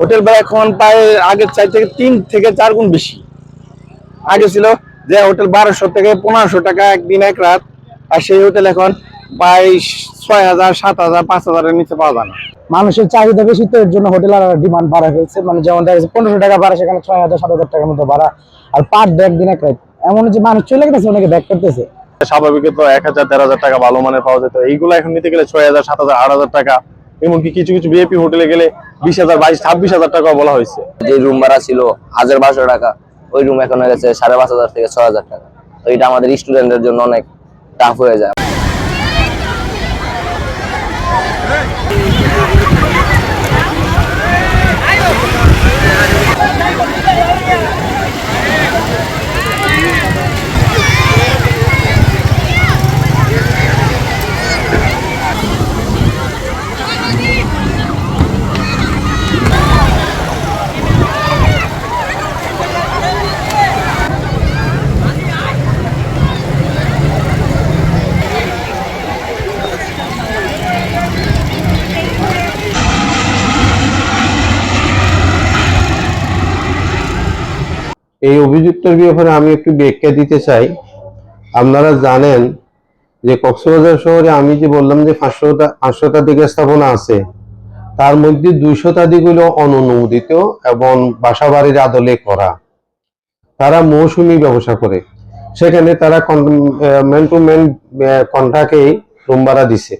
Hotel ভাড়া এখন প্রায় আগের চার থেকে তিন থেকে চার গুণ বেশি। আগে ছিল যে হোটেল বারোশো থেকে পনেরোশো টাকা একদিন এক রাত, আর সেই হোটেল এখন প্রায় ছয় হাজার, সাত হাজার, পাঁচ হাজারের নিচে পাওয়া যায় না। মানুষের চাহিদা বেশি, তো এর জন্য হোটেল আর ডিমান্ড বাড়া হয়েছে। মানে যেমন দেখা যাচ্ছে, পনেরোশো টাকা বাড়া সেখানে ছয় হাজার, সাত হাজার টাকার মতো ভাড়া, আর পার ডে একদিন এক রাত। এমন যে মানুষ চলে গেছে, অনেকে ব্যাক করতেছে। স্বাভাবিক তো এক হাজার, দেড় হাজার টাকা ভালো মানের পাওয়া যেত। এইগুলো এখন নিতে গেলে ছয় হাজার, সাত হাজার, আট হাজার টাকা। এমনকি কিছু কিছু বিএপি হোটেলে গেলে বিশ হাজার, বাইশ, ছাব্বিশ হাজার টাকা বলা হয়েছে। যে রুম ভাড়া ছিল হাজার বারোশো টাকা, ওই রুম এখন হয়ে গেছে সাড়ে পাঁচ হাজার থেকে ছ হাজার টাকা। এটা আমাদের স্টুডেন্টের জন্য অনেক টাফ হয়ে যায়। এই অভিযুক্তের ব্যাপারে আমি একটু ব্যাখ্যা দিতে চাই। আপনারা জানেন যে কক্সবাজার শহরে আমি যে বললাম যে পাঁচশোটা পাঁচশোটা দিকে স্থাপনা আছে, তার মধ্যে দুই শতাধিক হলো অননুমোদিত এবং বাসা বাড়ির আদলে করা। তারা মৌসুমি ব্যবসা করে। সেখানে তারা ম্যান টু ম্যান কন্ট্রাক্টে রুম ভাড়া দিছে।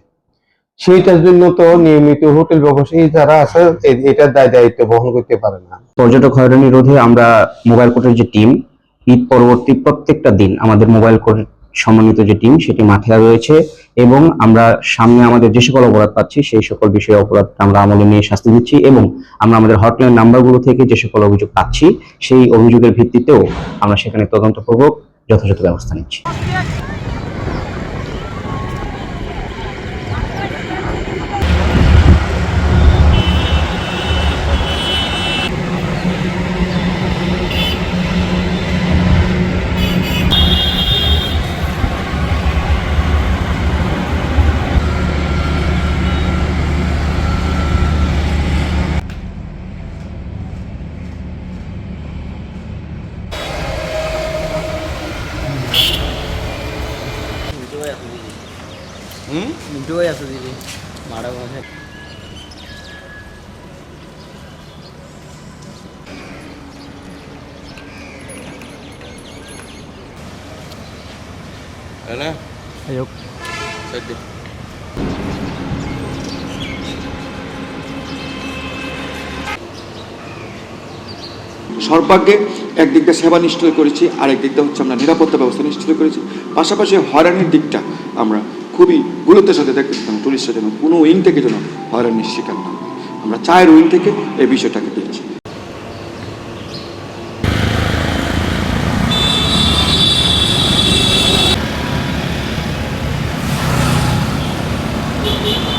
সেইটার জন্য তো নিয়মিত হোটেল ব্যবসায়ী যারা আছে এটার দায়, দায়িত্ব বহন করতে পারে না। পর্যটক হয়রানি রোধে আমরা মোবাইল কোর্টের যে টিম, ঈদ পরবর্তী প্রত্যেকটা দিন আমাদের মোবাইল কোর্ট সমন্বিত যে টিম, সেটি মাথায় রয়েছে এবং আমরা সামনে আমাদের যে সকল অপরাধ পাচ্ছি, সেই সকল বিষয়ে অপরাধ আমরা আমলে নিয়ে শাস্তি দিচ্ছি এবং আমরা আমাদের হটলাইন নাম্বারগুলো থেকে যে সকল অভিযোগ পাচ্ছি, সেই অভিযোগের ভিত্তিতেও আমরা সেখানে তদন্তপূর্বক যথাযথ ব্যবস্থা নিচ্ছি। সর্বাগ্যে একদিক দিয়ে সেবা নিশ্চিত করেছি আর একদিক দিয়ে হচ্ছে আমরা নিরাপত্তা ব্যবস্থা নিশ্চিত করেছি। পাশাপাশি হয়রানির দিকটা আমরা খুবই গুরুত্বের সাথে দেখতে পেতাম টুরিস্টরা যেন কোনো উইং থেকে যেন হয়রানির শিকার না আমরা চায়ের উইং থেকে এই বিষয়টাকে পেয়েছি। ক্যাব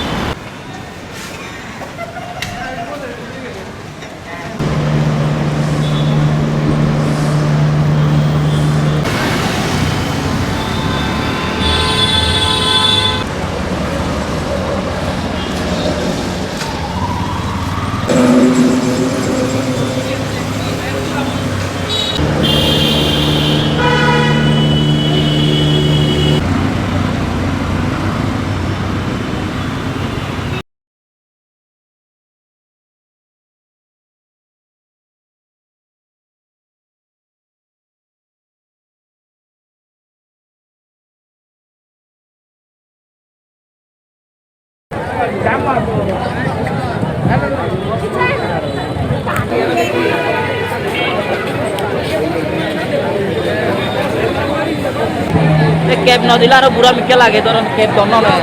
ন দিলে আরও বুড়া মিকে লাগে ধরুন ক্যাব দন্ন না